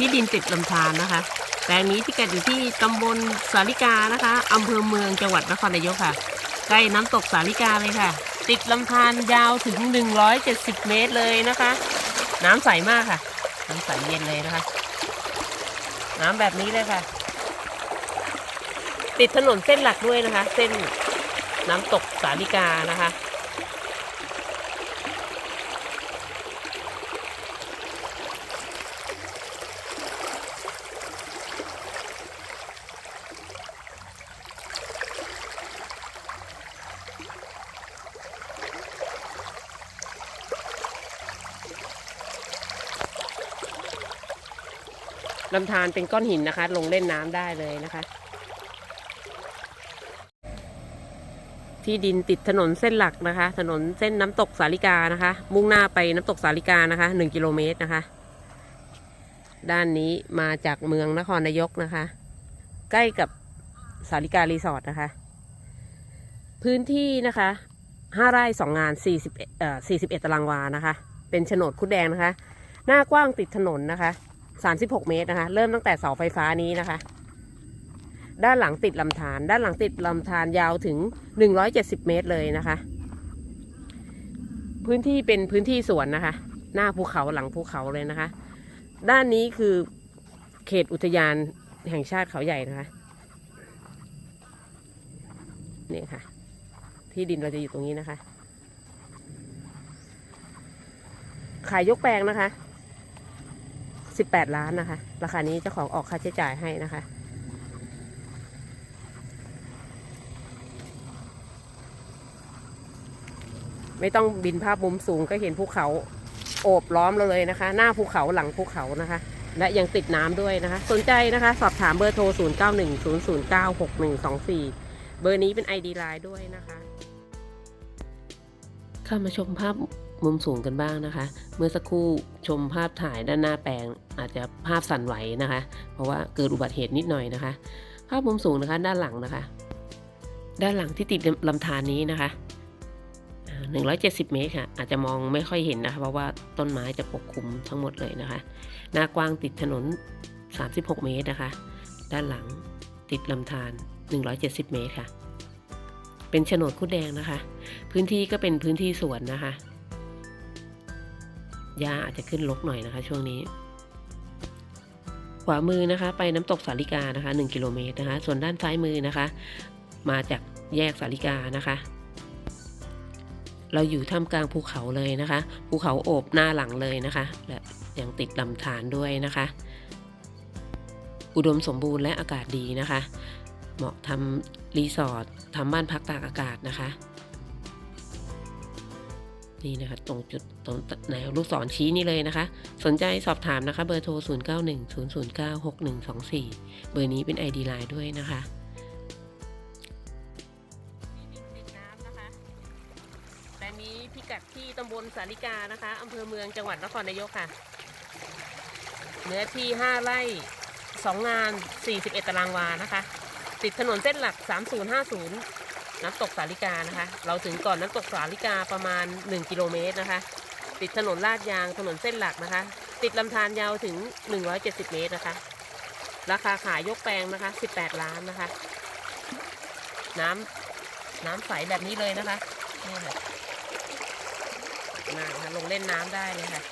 ที่ดินติดลำธารนะคะ แปลงนี้ที่กัดอยู่ที่ตำบลสาลิกานะคะอำเภอเมืองจังหวัดนครนายกค่ะ ใกล้น้ำตกสาลิกาเลยค่ะ ติดลำธารยาวถึง 170 เมตรเลยนะคะ น้ำใสมากค่ะ น้ำใสเย็นเลยนะคะ น้ำแบบนี้เลยค่ะ ติดถนนเส้นหลักด้วยนะคะ เส้นน้ำตกสาลิกานะคะ ลำธารเป็นก้อนหินนะคะ ลงเล่นน้ำได้เลยนะคะ ที่ดินติดถนนเส้นหลักนะคะ ถนนเส้นน้ำตกสาลิกานะคะ มุ่งหน้าไปน้ำตกสาลิกานะคะหนึ่งกิโลเมตรนะคะ ด้านนี้มาจากเมืองนครนายกนะคะ ใกล้กับสาลิการีสอร์ทนะคะ พื้นที่นะคะห้าไร่สองงานสี่สิบเอ่อสี่สิบเอ็ดตารางวานะคะ เป็นโฉนดคุดแดงนะคะ หน้ากว้างติดถนนนะคะ 36 เมตรนะคะ เริ่มตั้งแต่เสาไฟฟ้านี้นะคะ ด้านหลังติดลำธารด้านหลังติดลำธารยาวถึง 170 เมตรเลยนะคะ พื้นที่เป็นพื้นที่สวนนะคะ หน้าภูเขาหลังภูเขาเลยนะคะ ด้านนี้คือเขตอุทยานแห่งชาติเขาใหญ่นะคะนี่ค่ะ ที่ดินเราจะอยู่ตรงนี้นะคะ ขายยกแปลงนะคะ 18 ล้านนะคะ ราคานี้เจ้าของออกค่าใช้จ่ายให้นะคะ ไม่ต้องบินภาพมุมสูงก็เห็นภูเขาโอบล้อมเราเลยนะคะ หน้าภูเขาหลังภูเขานะคะ และยังติดน้ำด้วยนะคะ สนใจนะคะ สอบถามเบอร์โทร 0 9 1 0 0 9 6 1 2 4 เบอร์นี้เป็น ID Line ด้วยนะคะ เข้ามาชมภาพ มุมสูงกันบ้างนะคะ เมื่อสักครู่ชมภาพถ่ายด้านหน้าแปลงอาจจะภาพสั่นไหวนะคะ เพราะว่าเกิดอุบัติเหตุนิดหน่อยนะคะ ภาพมุมสูงนะคะด้านหลังนะคะ ด้านหลังที่ติดลำธารนี้นะคะอ่า170 เมตรค่ะ อาจจะมองไม่ค่อยเห็นนะคะ เพราะว่าต้นไม้จะปกคลุมทั้งหมดเลยนะคะ หน้ากว้างติดถนน 36 เมตรนะคะ ด้านหลังติดลำธาร170 เมตรค่ะ เป็นโฉนดคุดแดงนะคะ พื้นที่ก็เป็นพื้นที่สวนนะคะ หญ้าอาจจะขึ้นลกหน่อยนะคะ ช่วงนี้ ขวามือนะคะ ไปน้ำตกสาลิกานะคะ 1 กิโลเมตรนะคะ ส่วนด้านซ้ายมือนะคะ มาจากแยกสาลิกานะคะเราอยู่ท่ามกลางภูเขาเลยนะคะ ภูเขาโอบหน้าหลังเลยนะคะ และยังติดลำธารด้วยนะคะ อุดมสมบูรณ์และอากาศดีนะคะ เหมาะทำรีสอร์ททำบ้านพักตากอากาศนะคะ นี่นะคะตรงจุดตรงไหนเอาลูกศรชี้นี่เลยนะคะ สนใจสอบถามนะคะเบอร์โทร 0 9 1 0 0 9 6 1 2 4 เบอร์นี้เป็น ID Line ด้วยนะคะติดน้ำนะคะแต่นี้พิกัดที่ตำบลสาลิกานะคะอำเภอเมืองจังหวัดนครนายกค่ะ เนื้อที่ 5 ไร่ 2 งาน 41 ตารางวานะคะ ติดถนนเส้นหลัก 3050 น้ำตกสาลิกานะคะ เราถึงก่อนน้ำตกสาลิกาประมาณ 1 กิโลเมตรนะคะ ติดถนนลาดยางถนนเส้นหลักนะคะ ติดลำธารยาวถึง 170 เมตรนะคะ ราคาขายยกแปลงนะคะ 18 ล้านนะคะ น้ำน้ำใสแบบนี้เลยนะคะนี่ค่ะน้ำลงเล่นน้ำได้เลยค่ะ